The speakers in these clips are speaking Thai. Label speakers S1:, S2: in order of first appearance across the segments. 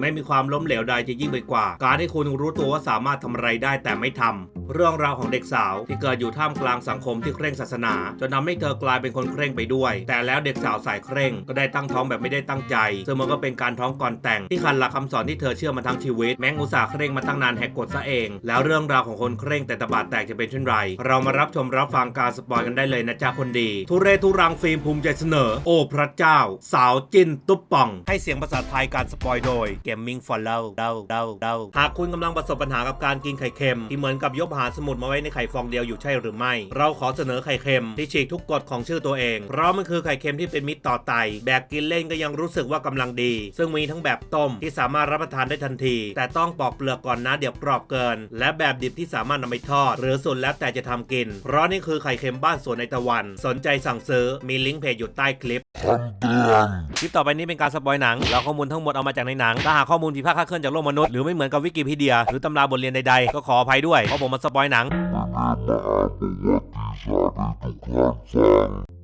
S1: ไม่มีความล้มเหลวใดจะยิ่งไปกว่า การที่คุณรู้ตัวว่าสามารถทำอะไรได้แต่ไม่ทำเรื่องราวของเด็กสาวที่เกิดอยู่ท่ามกลางสังคมที่เคร่งศาสนา จนทำให้เธอกลายเป็นคนเคร่งไปด้วย แต่แล้วเด็กสาวสายเคร่งก็ได้ตั้งท้องแบบไม่ได้ตั้งใจ ซึ่งมันก็เป็นการท้องก่อนแต่งที่ขัดหลักคำสอนที่เธอเชื่อมาทั้งชีวิต แม้งอุตส่าห์เคร่งมาตั้งนานแหกกฎซะเอง แล้วเรื่องราวของคนเคร่งแต่ตบาดแตกจะเป็นเช่นไร เรามารับชมรับฟังการสปอยกันได้เลยนะจ๊ะคนดี ทุเรศทุรังฟิล์มภูมิใจเสนอ โอ้พระเจ้า สาวจิ้นตุ๊บป่อง ให้เสียงภาษาไทยการสปอยโดย Gaming Follow เดาเดาเดาหากคุณกำลังประสบปัญหากับการกินไข่เค็มที่เหมือนกับยกหาสมุทรมาไว้ในไข่ฟองเดียวอยู่ใช่หรือไม่ เราขอเสนอไข่เค็มที่ฉีกทุกกฎของชื่อตัวเอง เพราะมันคือไข่เค็มที่เป็นมิตรต่อไตแบบกินเล่นก็ยังรู้สึกว่ากำลังดี ซึ่งมีทั้งแบบต้มที่สามารถรับประทานได้ทันที แต่ต้องปอกเปลือกก่อนนะเดี๋ยวกรอบเกิน และแบบดิบที่สามารถนำไปทอด หรือสุดแล้วแต่จะทำกิน เพราะนี่คือไข่เค็มบ้านสวนในตะวัน สนใจสั่งซื้อมีลิงก์เพจอยู่ใต้คลิปคลิปต่อไปนี้เป็นการสปอยหนังเราข้อมูลทั้งหมดเอามาจากในหนังถ้าหากข้อมูลผิดพลาดคลาดเคลื่อนจากโลกมนุษย์หรือไม่เหมือนกับวิกิพีเดีย หรือตำราบทเรียนใดๆก็ขออภัยด้วยเพราะผมมาสปอยหนัง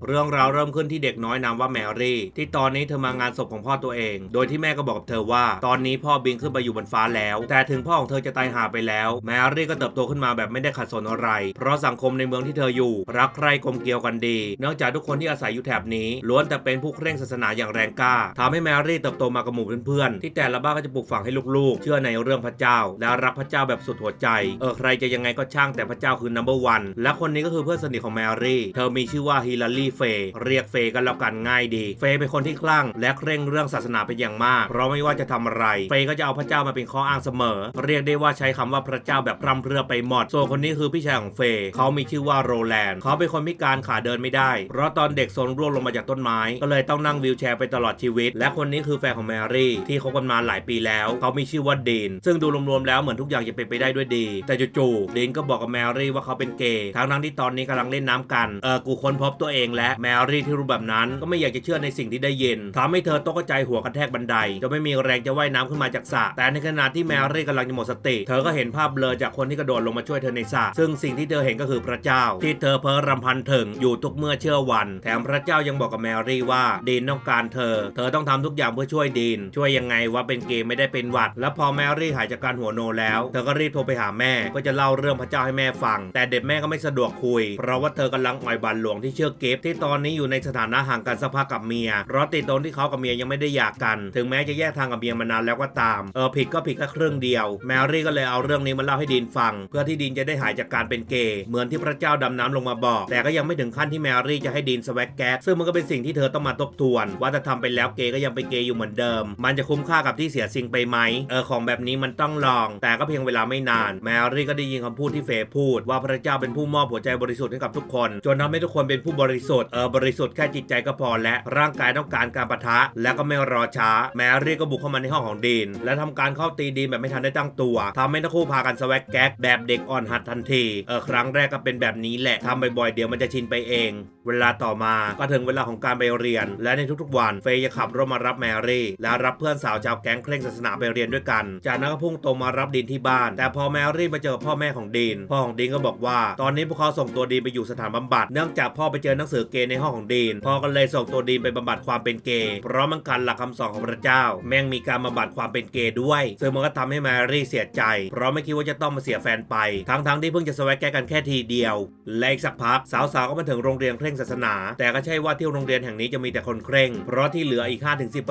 S1: เรื่องราวเริ่มขึ้นที่เด็กน้อยนามว่าแมรี่ ที่ตอนนี้เธอมางานศพของพ่อตัวเอง โดยที่แม่ก็บอกกับเธอว่า ตอนนี้พ่อบินขึ้นไปอยู่บนฟ้าแล้ว แต่ถึงพ่อของเธอจะตายหาไปแล้ว แมรี่ก็เติบโตขึ้นมาแบบไม่ได้ขัดสนอะไร เพราะสังคมในเมืองที่เธออยู่ รักใคร่กลมเกลียวกันดี เนื่องจากทุกคนที่อาศัยอยู่แถบนี้ล้วนแต่เป็นผู้เคร่งศาสนาอย่างแรงกล้าทำให้แมรี่เติบโตมากับหมู่เพื่อนๆที่แต่ละบ้านก็จะปลูกฝังให้ลูกๆ เชื่อในเรื่องพระเจ้า และรักพระเจ้าแบบสุดหัวใจเออใครจะยังไงก็ช่างแต่พระเจ้าคือ number one และคนนี้ก็คือเพื่อนสนิทของแมรี่ เธอมีชื่อว่าฮิลลารีเฟยเรียกเฟย์กันแล้วกันง่ายดี เฟย์เป็นคนที่คลั่ง และเคร่งเรื่องศาสนาเป็นอย่างมากเพราะไม่ว่าจะทำอะไร เฟย์ก็จะเอาพระเจ้ามาเป็นข้ออ้างเสมอ เรียกได้ว่าใช้คำว่าพระเจ้าแบบพร่ำเพรื่อไปหมดส่วนคนนี้คือพี่ชายของเฟย์เขามีชื่อว่าโรแลนด์เขาเป็นคนพิการขาเดินไม่ได้ เพราะตอนเด็กโซนร่วงลงมาจากต้นไม้ ก็เลยต้องนั่งวีลแชร์ไปตลอดชีวิต และคนนี้คือแฟนของแมรี่ที่คบกันมาหลายปีแล้ว เขามีชื่อว่าดีน ซึ่งดูรวมๆแล้วเหมือนทุกอย่างจะเป็นไปได้ด้วยดี แต่จู่ๆดีนก็บอกกับแมรี่ว่าเขาเป็นเกย์ทั้งๆที่ตอนนี้กำลังเล่นน้ำกันเออกูค้นพบตัวเองและแมรี่ที่รู้แบบนั้นก็ไม่อยากจะเชื่อในสิ่งที่ได้ยินทำให้เธอตกใจหัวกระแทกบันไดจะไม่มีแรงจะว่ายน้ำขึ้นมาจากสระแต่ในขณะที่แมรี่กำลังจะหมดสติ เธอก็เห็นภาพเบลอจากคนที่กระโดดลงมาช่วยเธอในสระซึ่งสิ่งที่เธอเห็นก็คือพระเจ้า ที่เธอเพ้อรำพันถึงอยู่ทุกเมื่อเชื่อวัน แถมพระเจ้ายังบอกกับแมรี่ว่าดีนต้องการเธอ เธอต้องทำทุกอย่างเพื่อช่วยดีนช่วยยังไงว่าเป็นเกย์ไม่ได้เป็นหวัด แล้วพอแมรี่หายจากการหัวโนแล้ว เธอก็รีบโทรไปหาแม่ ก็จะเล่าเรื่องพระเจ้าให้แม่ฟัง แต่เด็กแม่ก็ไม่สะดวกคุย เพราะว่าเธอกำลังอ่อยบันหลวงที่เชื่อเก็บที่ตอนนี้อยู่ในสถานะห่างกันสักพักกับเมียเพราะติดตรงที่เขากับเมียยังไม่ได้หย่ากัน ถึงแม้จะแยกทางกับเมียมานานแล้วก็ตาม เออผิดก็ผิดแค่ครึ่งเดียว แมรี่ก็เลยเอาเรื่องนี้มาเล่าให้ดีนฟัง เพื่อที่ดีนจะได้หายจากการเป็นเกย์เหมือนที่พระเจ้าดำน้ำลงมาบอก แต่ก็ยังไม่ถึงขั้นที่แมรี่จะให้ดีนสวักแก๊สซึ่งมันก็เป็นสิ่งที่เธอต้องมาทบทวน ว่าถ้าทำไปแล้วเกย์ก็ยังเป็นเกย์อยู่เหมือนเดิม มันจะคุ้มค่ากับที่เสียสิ่งไปไหมเออของแบบนี้มันต้องลอง แต่ก็เพียงเวลาไม่นาน แมรี่ก็ได้ยินคำพูดที่เฟย์พูด ว่าพระเจ้าเป็นผู้มอบหัวใจบริสุทธิ์ให้กับทุกคน จนทำให้ทุกคนเป็นผู้บริสุทธิเออบริสุทธิ์แค่จิตใจก็พอและร่างกายต้องการการปะทะ และก็ไม่รอช้า แมรี่ก็บุกเข้ามาในห้องของดีน และทำการเข้าตีดีนแบบไม่ทันได้ตั้งตัวทำให้ทั้งคู่พากันสวักแก๊กแบบเด็กอ่อนหัดทันทีเออครั้งแรกก็เป็นแบบนี้แหละทำบ่อยๆเดี๋ยวมันจะชินไปเอง เวลาต่อมาก็ถึงเวลาของการไปเรียน และในทุกๆวันเฟย์จะขับรถมารับแมรี่ และรับเพื่อนสาวชาวแก๊งเคร่งศาสนาไปเรียนด้วยกัน จากนั้นก็พุ่งตรงมารับดีนที่บ้าน แต่พอแมรี่มาเจอพ่อแม่ของดีน พ่อของดีนก็บอกว่า ตอนนี้พวกเขาส่งตัวดีนไปอยู่สถานบำบัดเนื่องจากพ่อไปเจอหนังสือเกย์ในห้องของดีน พอก็เลยส่งตัวดีนไปบำบัดความเป็นเกย์เพราะมันขัดหลักคำสอนของพระเจ้า แม่งมีการบำบัดความเป็นเกย์ด้วยซึ่งมันก็ทำให้แมรี่เสียใจ เพราะไม่คิดว่าจะต้องมาเสียแฟนไป ทั้งๆที่เพิ่งจะสวักแกกกันแค่ทีเดียว และอีกสักพักสาวๆก็มาถึงโรงเรียนเคร่งศาสนา แต่ก็ใช่ว่าที่โรงเรียนแห่งนี้จะมีแต่คนเคร่ง เพราะที่เหลืออีก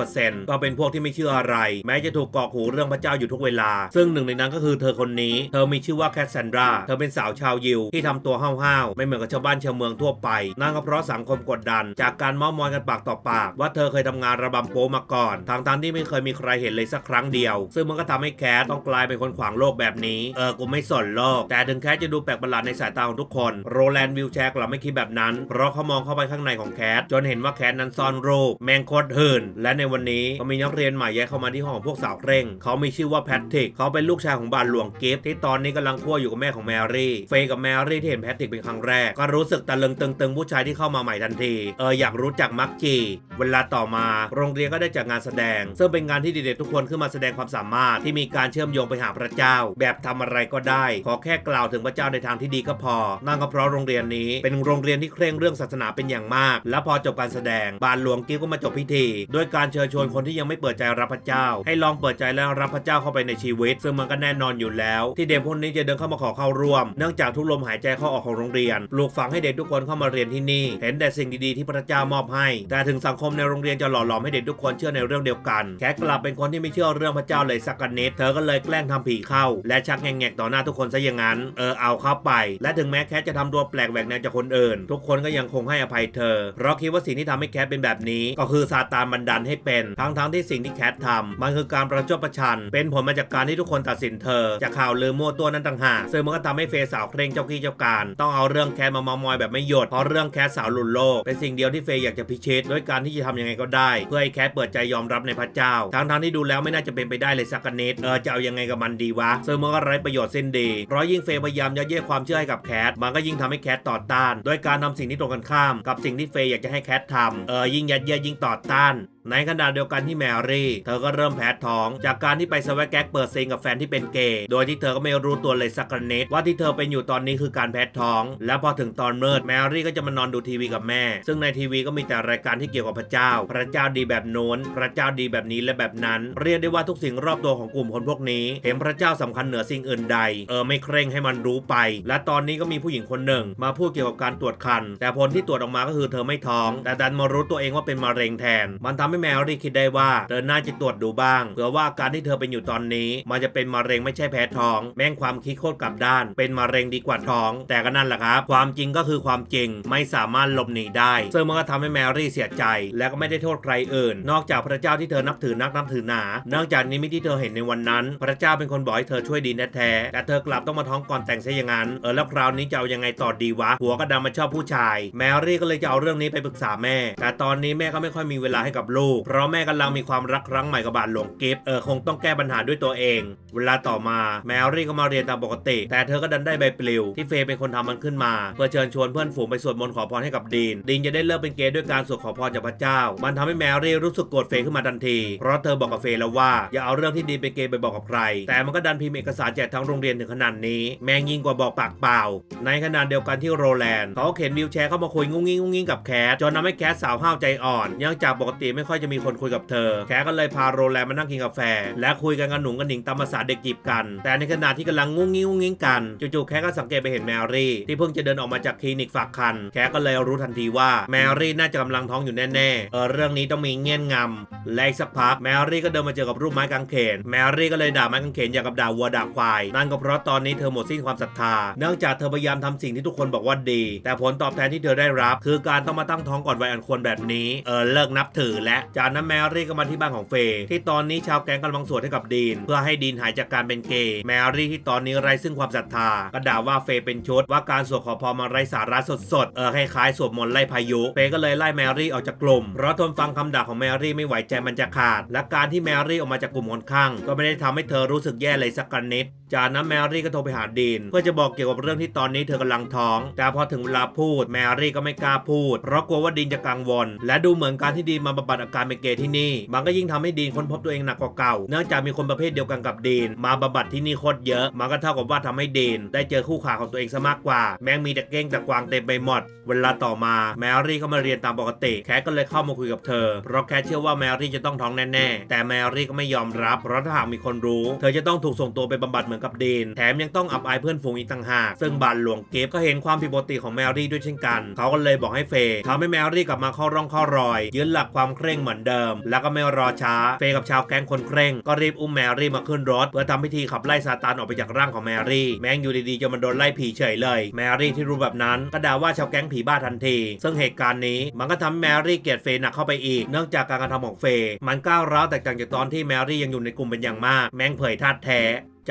S1: 5-10%ก็เป็นพวกที่ไม่เชื่ออะไร แม้จะถูกกรอกหูเรื่องพระเจ้าอยู่ทุกเวลา ซึ่งหนึ่งในนั้นก็คือเธอคนนี้ เธอมีชื่อว่าแคทซันดรา เธอเป็นสาวชาวยิวที่ทำตัวห้าวๆไม่เหมือนกับชาวบ้านชาวเมืองทั่วไปนั่นก็เพราะสังคมกดดัน จากการเม้ามอยกันปากต่อปาก ว่าเธอเคยทำงานระบำโป๊มาก่อนทางทที่ไม่เคยมีใครเห็นเลยสักครั้งเดียว ซึ่งมันก็ทำให้แคทต้องกลายเป็นคนขวางโลกแบบนี้ เออกูไม่สนโลก แต่ถึงแคทจะดูแปลกประหลาดในสายตาของทุกคนโรแลนด์วิลแชร์กลับไม่คิดแบบนั้น เพราะเขามองเข้าไปข้างในของแคทจนเห็นว่าแคทนั้นซ่อนรูปแมงโคตรหื่นและในวันนี้ก็มีนักเรียนใหม่แยกเข้ามาที่ห้องของพวกสาวเคร่ง เขามีชื่อว่าแพทริกเขาเป็นลูกชายของบาทหลวงกิฟที่ตอนนี้กำลังคั่วอยู่กับแม่ของแมรี่เฟย์กับแมรี่ที่เห็นแพทริกเป็นครั้งแรกก็รู้สึกตะลึงตึงๆผู้ชายที่เข้ามาใหม่ทันทีเอออยากรู้จักมักจีเวลาต่อมา โรงเรียนก็ได้จัดงานแสดง ซึ่งเป็นงานที่เด็กๆทุกคนขึ้นมาแสดงความสามารถที่มีการเชื่อมโยงไปหาพระเจ้า แบบทำอะไรก็ได้ ขอแค่กล่าวถึงพระเจ้าในทางที่ดีก็พอ นั่นก็เพราะโรงเรียนนี้เป็นโรงเรียนที่เคร่งเรื่องศาสนาเป็นอย่างมาก และพอจบการแสดงบาทหลวงกิ้วก็มาจบพิธีด้วยการเชิญชวนคนที่ยังไม่เปิดใจรับพระเจ้า ให้ลองเปิดใจและรับพระเจ้าเข้าไปในชีวิต ซึ่งมันก็แน่นอนอยู่แล้ว ที่เด็กพวกนี้จะเดินเข้ามาขอเข้าร่วม เนื่องจากทุกลมหายใจเข้าออกของโรงเรียนปลูกฝังให้เด็กทุกคนเข้ามาเรียนที่นี่เห็นแต่สิ่งดีๆที่พระเจ้ามอบให้ แต่ถึงสังคมในโรงเรียนจะหล่อหลอมให้เด็กทุกคนเชื่อในเรื่องเดียวกัน แค่กลับเป็นคนที่ไม่เชื่อเรื่องพระเจ้าเลยสักนิดเธอก็เลยแกล้งทำผีเข้า และชักแงกๆต่อหน้าทุกคนซะอย่างนั้น เออเอาเข้าไป และถึงแม้แคทจะทำตัวแปลกแหวกแนวจากคนอื่น ทุกคนก็ยังคงให้อภัยเธอ เพราะคิดว่าสิ่งที่ทำให้แคทเป็นแบบนี้ ก็คือซาตานบันดาลให้เป็น ทั้งๆที่สิ่งที่แคททำมันคือการประชดประชัน เป็นผลมาจากการที่ทุกคนตัดสินเธอ จากข่าวลือมั่วตัวนั้นต่างหากซึ่งมันก็ทำให้เฟยสาวเคร่งเจ้ากี้เจ้าการ ต้องเอาเรื่องแคทมามามอยแบบไม่หยุดเพราะเรื่องแคทสาวลุดโลก เป็นสิ่งเดียวที่เฟย์อยากจะพิชิตด้วยการที่จะทำยังไงก็ได้ เพื่อให้แคทเปิดใจยอมรับในพระเจ้าทั้งๆที่ดูแล้วไม่น่าจะเป็นไปได้เลยสักนิดเออจะเอายังไงกับมันดีวะซึ่งมันก็ไร้ประโยชน์เส้นดีเพราะยิ่งเฟย์พยายามยัดเยียดความเชื่อให้กับแคทมันก็ยิ่งทำให้แคทต่อต้าน ด้วยการทำสิ่งที่ตรงกันข้าม กับสิ่งที่เฟย์อยากจะให้แคททำเออยิ่งยัดเยียดยิ่งต่อต้านในขณะเดียวกันที่แมรี่ เธอก็เริ่มแพ้ท้อง จากการที่ไปสวกแก๊กเปิดซิงกับแฟนที่เป็นเกย์โดยที่เธอก็ไม่รู้ตัวเลยสักนิดว่าที่เธอเป็นอยู่ตอนนี้คือการแพ้ท้อง และพอถึงตอนมืดแมรี่ก็จะมานอนดูทีวีกับแม่ ซึ่งในทีวีก็มีแต่รายการที่เกี่ยวกับพระเจ้า พระเจ้าดีแบบโน้น พระเจ้าดีแบบนี้และแบบนั้น เรียกได้ว่าทุกสิ่งรอบตัวของกลุ่มคนพวกนี้ เห็นพระเจ้าสำคัญเหนือสิ่งอื่นใด เออไม่เคร่งให้มันรู้ไป และตอนนี้ก็มีผู้หญิงคนหนึ่ง มาพูดเกี่ยวกับการตรวจคัน แต่ผลที่ตรวจออกมาก็คือเธอไม่ท้อง แต่ดันมารู้ตัวเองว่าเป็นมะเร็งแทน มันทำให้แมรี่คิดได้ว่าเธอน่าจะตรวจดูบ้างเผื่อว่าการที่เธอเป็นอยู่ตอนนี้ มันจะเป็นมะเร็งไม่ใช่แพ้ท้อง แม่งความคิดโคตรกลับด้าน เป็นมะเร็งดีกว่าท้อง แต่ก็นั่นแหละครับ ความจริงก็คือความจริงไม่สามารถหลบหนีได้ซึ่งมันก็ทำให้แมรี่เสียใจ และก็ไม่ได้โทษใครอื่น นอกจากพระเจ้าที่เธอนับถือนักนับถือหนาเนื่องจากนิมิตที่เธอเห็นในวันนั้น พระเจ้าเป็นคนบอกให้เธอช่วยดีแท้แต่เธอกลับต้องมาท้องก่อนแต่งซะอย่างนั้นเออแล้วคราวนี้จะเอายังไงต่อดีวะหัวก็ดำมาชอบผู้ชาย แมรี่ก็เลยจะเอาเรื่องนี้ไปปรึกษาแม่ แต่ตอนนี้แม่ก็ไม่ค่อยมีเวลาให้กับลูกเพราะแม่กำลังมีความรักครั้งใหม่กับบาทหลวงกิฟต์เออคงต้องแก้ปัญหาด้วยตัวเอง เวลาต่อมาแมรี่ก็มาเรียนตามปกติ แต่เธอก็ดันได้ใบปลิว ที่เฟย์เป็นคนทำมันขึ้นมา เพื่อเชิญชวนเพื่อนฝูงไปสวดมนต์ขอพรให้กับดีนดีนจะได้เลิกเป็นเกย์ด้วยการสวดขอพรจากพระเจ้า มันทำให้แมรี่รู้สึกโกรธเฟย์ขึ้นมาทันที เพราะเธอบอกกับเฟย์แล้วว่าอย่าเอาเรื่องที่ดีนเป็นเกย์ไปบอกกับใคร แต่มันก็ดันพิมพ์เอกสารแจกทั้งโรงเรียนถึงขนาดนี้ แม่งยิ่งกว่าบอกปากเปล่า ในขณะเดียวกันที่โรแลนด์เขาเข็นวิวแชร์เข้ามาคุยงุ้งงิ้งงุ้งงิ้งกับแคทจนทำให้แคทสาวห้าวใจอ่อนเนื่องจากปกติไม่ค่อยจะมีคนคุยกับเธอแคทก็เลยพาโรแลนมานั่งกินกาแฟ และคุยกันกันหนุ่งกันหนิงตามภาษาเด็กจีบกัน แต่ในขณะที่กำลังงุ้งงิ้งงุ้งงิ้งกันจู่ๆแคทก็สังเกตไปเห็นแมรี่ที่เพิ่งจะเดินออกมาจากคลินิกฝากคันแคทก็เลยรู้ทันทีว่าแมรี่น่าจะกำลังท้องอยู่แน่ๆเออเรื่องนี้ต้องมีเงี้ยนงำและสักพักแมรี่ก็เดินมาเจอกับรูปไม้กางเขนแมรี่ก็เลยด่าไม้กางเขนอย่างกับด่าวัวด่าควายนั่นก็เพราะตอนนี้เธอหมดสิ้นความศรัทธา เนื่องจากเธอพยายามทำสิ่งที่ทุกคนบอกว่าดี แต่ผลตอบแทนที่เธอได้รับ คือการต้องมาตั้งท้องก่อนวัยอันควรแบบนี้ เออเลิกนับถือและจากนั้นแมรี่ก็มาที่บ้านของเฟย์ที่ตอนนี้ชาวแก๊งกำลังสวดให้กับดีน เพื่อให้ดีนหายจากการเป็นเกย์แมรี่ที่ตอนนี้ไร้ซึ่งความศรัทธาก็ด่าว่าเฟย์เป็นชุดว่าการสวดขอพรมาไร้สาระสดๆเออคล้ายๆสวดมนต์ไล่พายุ เฟย์ก็เลยไล่แมรี่ออกจากกลุ่มเพราะทนฟังคำด่าของแมรี่ไม่ไหวใจมันจะขาด และการที่แมรี่ออกมาจากกลุ่มคนข้างก็ไม่ได้ทำให้เธอรู้สึกแย่เลยสักนิด จากนั้นแมรี่ก็โทรไปหาดีนเพื่อจะบอกเกี่ยวกับเรื่องที่ตอนนี้เธอกำลังท้อง แต่พอถึงเวลาพูดแมรี่ก็ไม่กล้าพูด เพราะกลัวว่าดีนจะกังวล และดูเหมือนการที่ดีนมาบำบัดอาการเป็นเกย์ที่นี่ มันก็ยิ่งทำให้ดีนค้นพบตัวเองหนักกว่าเก่า เนื่องจากมีคนประเภทเดียวกันกับดีน มาบำบัดที่นี่โคตรเยอะ มันก็เท่ากับว่าทำให้ดีนได้เจอคู่ขาของตัวเองซะมากกว่า แม่งมีแต่เก้งแต่กวางเต็มไปหมด เวลาต่อมาแมรี่ก็มาเรียนตามปกติ แคทก็เลยเข้ามาคุยกับเธอ เพราะแคทเชื่อว่าแมรี่จะต้องท้องแน่ๆ แต่แมรี่ก็ไม่ยอมรับ เพราะถ้าหากมีคนรู้ เธอจะต้องถูกส่งตัวไปบำบัดเหมือนกับดีนแถมยังต้องอับอายเพื่อนฝูงอีกต่างหาก ซึ่งบานหลวงเกฟก็เห็นความผิดปกติของแมรี่ด้วยเช่นกัน เขาก็เลยบอกให้เฟย์ทำให้แมรี่กลับมาเข้าร่องเข้ารอย ยืนหลักความเคร่งเหมือนเดิม แล้วก็ไม่รอช้า เฟย์กับชาวแก๊งคนเคร่ง ก็รีบอุ้มแมรี่มาขึ้นรถ เพื่อทำพิธีขับไล่ซาตานออกไปจากร่างของแมรี่ แม่งอยู่ดีๆจะมาโดนไล่ผีเฉยเลย แมรี่ที่รู้แบบนั้นก็ด่าว่าชาวแก๊งผีบ้าทันที ซึ่งเหตุการณ์นี้มันก็ทำให้แมรี่เกลียดเฟย์หนักเข้าไปอีก เนื่องจากการกระทำของเฟย์มันก้าวร้าวแตกต่างจากตอนที่แมรี่ยังอยู่ในกลุ่มเป็นอย่างมาก แม่งเผยธาแท้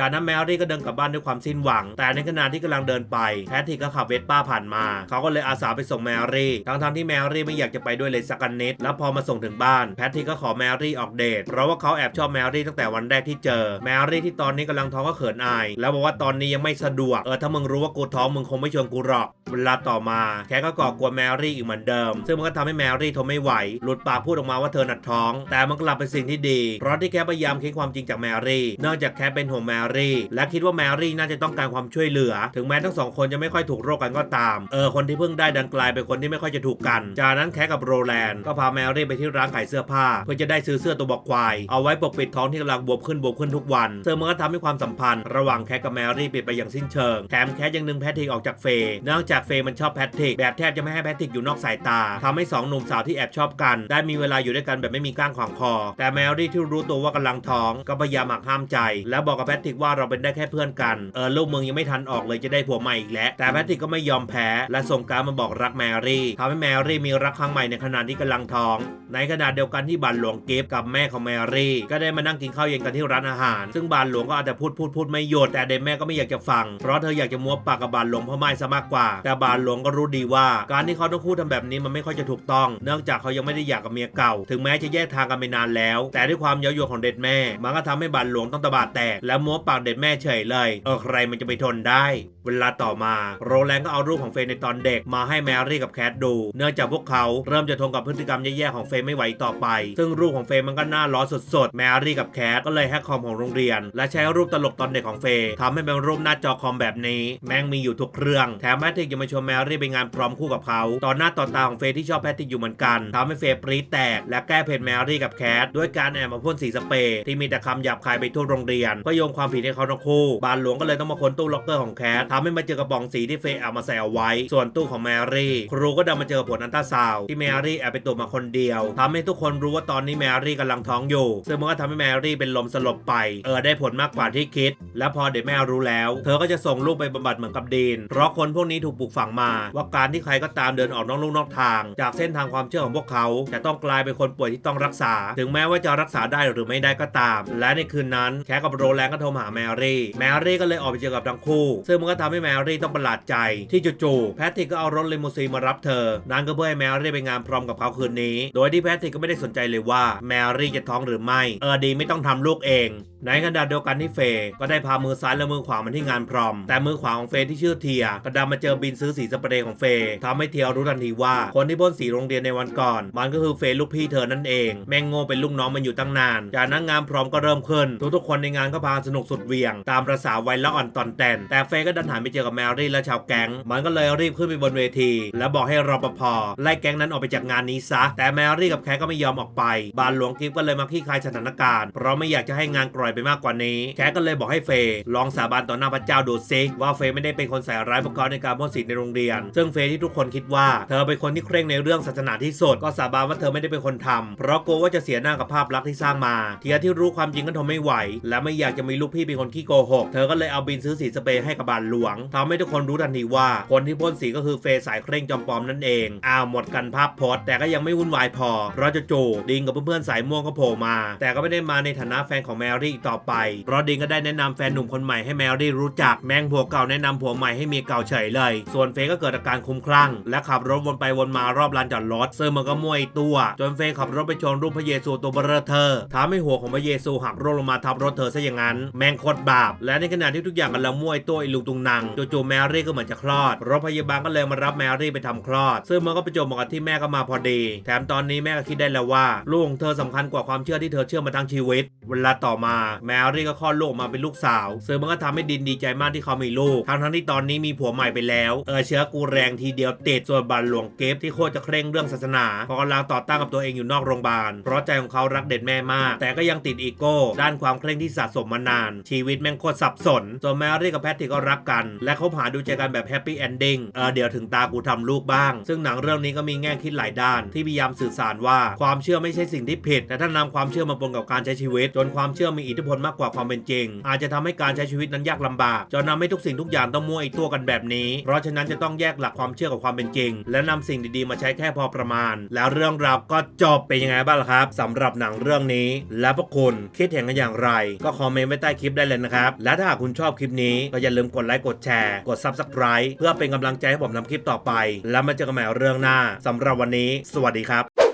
S1: จากนั้นแมรี่ก็เดินกลับบ้านด้วยความสิ้นหวัง แต่ในขณะที่กำลังเดินไปแพทริกก็ขับเวสป้าผ่านมา เขาก็เลยอาสาไปส่งแมรี่ทั้งๆที่แมรี่ไม่อยากจะไปด้วยเลยสักนิดแล้วพอมาส่งถึงบ้านแพทริกก็ขอแมรี่ออกเดทเพราะว่าเขาแอบชอบแมรี่ตั้งแต่วันแรกที่เจอแมรี่ที่ตอนนี้กำลังท้องก็เขินอาย แล้วบอกว่าตอนนี้ยังไม่สะดวกเออถ้ามึงรู้ว่ากูท้องมึงคงไม่ชวนกูหรอกเวลาต่อมาแคทก็ก่อกวนแมรี่อีกเหมือนเดิม ซึ่งมันก็ทำให้แมรี่ทนไม่ไหวหลุดปากพูดออกมาว่าเธอหนักท้อง แต่มันกลับเป็นสิ่งที่ดี เพราะที่แคทพยายามคิดความจริงจากแมรี่นองจากแคทเป็นห่วงแมรี่ และคิดว่าแมรี่น่าจะต้องการความช่วยเหลือ ถึงแม้ทั้งสองคนจะไม่ค่อยถูกโรคกันก็ตาม เออคนที่เพิ่งได้ดันกลายเป็นคนที่ไม่ค่อยจะถูกกัน จากนั้นแคกับโรแลนด์ก็พาแมรี่ไปที่ร้านขายเสื้อผ้า เพื่อจะได้ซื้อเสื้อตัวบอกควายเอาไว้ปกปิดท้องที่กำลังบวมขึ้นบวมขึ้นทุกวันซึ่งมันก็ทำให้ความสัมพันธ์ ระหว่างแคกับแมรี่เปลี่ยนไปอย่างสิ้นเชิงแถมแคทยังดึงแพทริกออกจากเฟย์เนื่องจากเฟย์มันชอบแพทริกแบบแทบจะไม่ให้แพทริกอยู่นอกสายตาทำให้สองหนุ่มสาวที่แอบชอบกัน ได้มีเวลาอยู่ด้วยกันแบบไม่มีก้างขวางคอ แต่แมรี่ที่รู้ตัวว่ากำลังท้องก็พยายามหักห้ามใจ แล้วบอกกับแพทริกว่าเราเป็นได้แค่เพื่อนกัน เออลูกมึงยังไม่ทันออกเลยจะได้ผัวใหม่อีกแล้ว แต่แพทริกก็ไม่ยอมแพ้ และส่งการมาบอกรักแมรี่ทำให้แมรี่มีรักครั้งใหม่ในขณะที่กำลังท้อง ในขณะเดียวกันที่บานหลวงกิฟกับแม่ของแมรี่ ก็ได้มานั่งกินข้าวเย็นกันที่ร้านอาหาร ซึ่งบานหลวงก็อาจจะพูดพูดพูดไม่หยุดแต่เด็กแม่ก็ไม่อยากจะฟัง เพราะเธออยากจะมัวปากกับบานหลวงพ่อไม้ซะมากกว่า แต่บานหลวงก็รู้ดีว่า การที่เขาต้องคู่ทำแบบนี้มันไม่ค่อยจะถูกต้อง เนื่องจากเขายังไม่ได้อยากกับเมียเก่า ถึงแม้จะแยกทางกันไปนานแล้ว แต่ด้วยความเย้ายวนของเด็ดแม่ มันก็ทำให้บานหลวงต้องตบาดแตกและมัวปากเด็ดแม่เฉยเลย เออใครมันจะไปทนได้ เวลาต่อมาโรแลนด์ก็เอารูปของเฟย์ในตอนเด็กมาให้แมรี่กับแคทดู เนื่องจากพวกเขาเริ่มจะทนกับพฤติกรรมแย่ๆของเฟย์ไม่ไหวต่อไป ซึ่งรูปของเฟย์มันก็น่าล้อสดๆ แมรี่กับแคทก็เลยแฮกคอมของโรงเรียน และใช้รูปตลกตอนเด็กของเฟย์ทำให้เป็นรูปหน้าจอคอมแบบนี้ แม่งมีอยู่ทุกเครื่อง แถมแพทริกยังมาชวนแมรี่ไปงานพร้อมคู่กับเขาตอนหน้าต่อตาของเฟย์ที่ชอบแพทริกอยู่เหมือนกันทำให้เฟย์ปรี๊ดแตก และแก้เผ็ดแมรี่กับแคทด้วยการแอบมาพ่นสีสเปรย์ที่มีแต่คำหยาบคายไปทั่วโรงเรียนก็โยงความผิดให้เขาทั้งคู่ บานหลวงก็เลยต้องมาค้นตู้ล็อกเกอร์ของแคททำให้มาเจอกระป๋องสีที่เฟย์เอามาใส่เอาไว้ ส่วนตู้ของแมรี่ ครูก็ดันมาเจอผลอันตราซาวที่แมรี่แอบไปตรวจมาคนเดียวทำให้ทุกคนรู้ว่าตอนนี้แมรี่กำลังท้องอยู่ ซึ่งมันก็ทำให้แมรี่เป็นลมสลบไป เออได้ผลมากกว่าที่คิด และพอเด็กแม่รู้แล้ว เธอก็จะส่งลูกไปบำบัดเหมือนกับดีน เพราะคนพวกนี้ถูกปลูกฝังมา ว่าการที่ใครก็ตามเดินออกนอกลู่นอกทาง จากเส้นทางความเชื่อของพวกเขาจะต้องกลายเป็นคนป่วยที่ต้องรักษา ถึงแม้ว่าจะรักษาได้หรือไม่ได้ก็ตาม และในคืนนั้นแคทกับโรแลนก็โทรมาหาแมรี่แมรี่ก็เลยออกไปเจอกับทั้งคู่ ซึ่งมันก็ทำให้แมรี่ต้องประหลาดใจ ที่จู่ๆแพทริกก็เอารถลิมูซีนมารับเธอ นั่นก็เพื่อให้แมรี่ไปงานพร้อมกับเขาคืนนี้ โดยที่แพทริกก็ไม่ได้สนใจเลยว่าแมรี่จะท้องหรือไม่ เออดีไม่ต้องทำลูกเองในขณะเดียวกันที่เฟย์ก็ได้พามือซ้ายและมือขวามาที่งานพร้อม แต่มือขวาของเฟย์ที่ชื่อเทียก็ดันมาเจอบินซื้อสีสเปรย์ของเฟย์ทำให้เทียรู้ทันทีว่าคนที่พ่นสีโรงเรียนในวันก่อน มันก็คือเฟย์ลูกพี่เธอนั่นเอง แม่งโง่เป็นลูกน้องมันอยู่ตั้งนาน จากนั้นงานพร้อมก็เริ่มขึ้น ทุกๆคนในงานก็พาสนุกสุดเวียง ตามประษาวัยละอ่อนตอนแตนแต่เฟย์ก็ดันหันไปเจอกับแมรี่และชาวแก๊งมันก็เลยรีบขึ้นไปบนเวที แล้วบอกให้รปภไล่แก๊งนั้นออกไปจากงานนี้ซะ แต่แมรี่กับแคก็ไม่ยอมออกไป บานหลวงกิฟก็เลยมาคลี่คายสถานการณ์เพราะไม่อยากจะให้งานกรอยไปมากกว่านี้ แคทก็เลยบอกให้เฟย์ลองสาบานต่อหน้าพระเจ้าดูซิว่าเฟย์ไม่ได้เป็นคนใส่ร้ายพวกเขาในการพ่นสีในโรงเรียน ซึ่งเฟย์ที่ทุกคนคิดว่า เธอเป็นคนที่เคร่งในเรื่องศาสนาที่สุดก็สาบานว่าเธอไม่ได้เป็นคนทำเพราะกลัวว่าจะเสียหน้ากับภาพลักษณ์ที่สร้างมา เทียที่รู้ความจริงก็ทนไม่ไหว และไม่อยากจะมีลูกพี่เป็นคนขี้โกหก เธอก็เลยเอาบินซื้อสีสเปรย์ให้กับบานหลวงทำให้ทุกคนรู้ทันทีว่า คนที่พ่นสีก็คือเฟย์สายเคร่งจอมปลอมนั่นเองอ้าวหมดกันภาพพสต์แต่ก็ยังไม่วุ่นวายพอเพราะจู่ๆดิงกับเพื่อนๆสายม่วงก็โผล่มา แต่ก็ไม่ได้มาในฐานะแฟนของแมรี่อีกต่อไปราะดิงก็ได้แนะนำแฟนหนุ่มคนใหม่ให้แมรี่รู้จักแมงผัวเก่าแนะนำผัวใหม่ให้เมียเก่าเฉยเลย ส่วนเฟย์ก็เกิดอาการคุ้มคลั่ง และขับรถวนไปวนมารอบลานจอดรถซึ่งมันก็มั่วอีตัว จนเฟย์ขับรถไปชนรูปพระเยซูตัวเบอเรอเธอทำให้หัวของพระเยซูหักร่วงลงมาทับรถเธอซะอย่างนั้น แมงโคตรบาป และในขณะที่ทุกอย่างกำลังมั่วไอ้ตัวอ้ลุงตุงนังจู่ๆแมรี่ก็เหมือนจะคลอดรถพยาบาลก็เลยมารับแมรี่ไปทำคลอด ซึ่งมันก็ไปจบเหมาะกับที่แม่ก็มาพอดี แถมตอนนี้แม่ก็คิดได้แล้วว่าลูกของเธอสำคัญกว่าความเชื่อที่เธอเชื่อมาทั้งชีวิต เวลาต่อมาแมรี่ก็คลอดลูกมาเป็นลูกสาว ซึ่งมันก็ทำให้ดินดีใจมากที่เขามีลูก ทั้งทั้งที่ตอนนี้มีผัวใหม่ไปแล้วเออเชื้อกูแรงทีเดียวติดส่วนบัลหลวงเก็บที่โคตรจะเคร่งเรื่องศาสนาเพราะกำลังต่อต้านกับตัวเองอยู่นอกโรงพยาบาลเพราะใจของเขารักเด็ดแม่มาก แต่ก็ยังติดอีโก้ ด้านความเคร่งที่สะสมมานาน ชีวิตแม่งโคตรสับสนส่วนแมรี่กับแพทริกก็รักกัน และเขาหาดูใจกันแบบแฮปปี้เอนดิ้งเออเดี๋ยวถึงตากูทำลูกบ้าง ซึ่งหนังเรื่องนี้ก็มีแง่คิดหลายด้าน ที่พยายามสื่อสารว่าความเชื่อไม่ใช่สิ่งที่ผิด แต่ถ้านำความเชื่อมาปนกับการใช้ชีวิต จนความเชื่อมีอิทธิพลมากกว่าความเป็นจริง อาจจะทำให้การใช้ชีวิตนั้นยากลำบากจนทำให้ทุกสิ่งทุกอย่างต้องมั่วไอตัวกันแบบนี้ เพราะฉะนั้นจะต้องแยกหลักความเชื่อกับความเป็นจริง และนำสิ่งดีๆมาใช้แค่พอประมาณ แล้วเรื่องราวก็จบเป็นยังไงบ้างล่ะครับสำหรับหนังเรื่องนี้ และพวกคุณคิดเห็นกันอย่างไร ก็คอมเมนต์ไว้ใต้คลิปได้เลยนะครับและถ้าหากคุณชอบคลิปนี้ก็อย่าลืมกดไลค์กดแชร์กด Subscribe เพื่อเป็นกำลังใจให้ผมทำคลิปต่อไป แล้วมาเจอกันใหม่เรื่องหน้าสำหรับวันนี้ สวัสดีครับ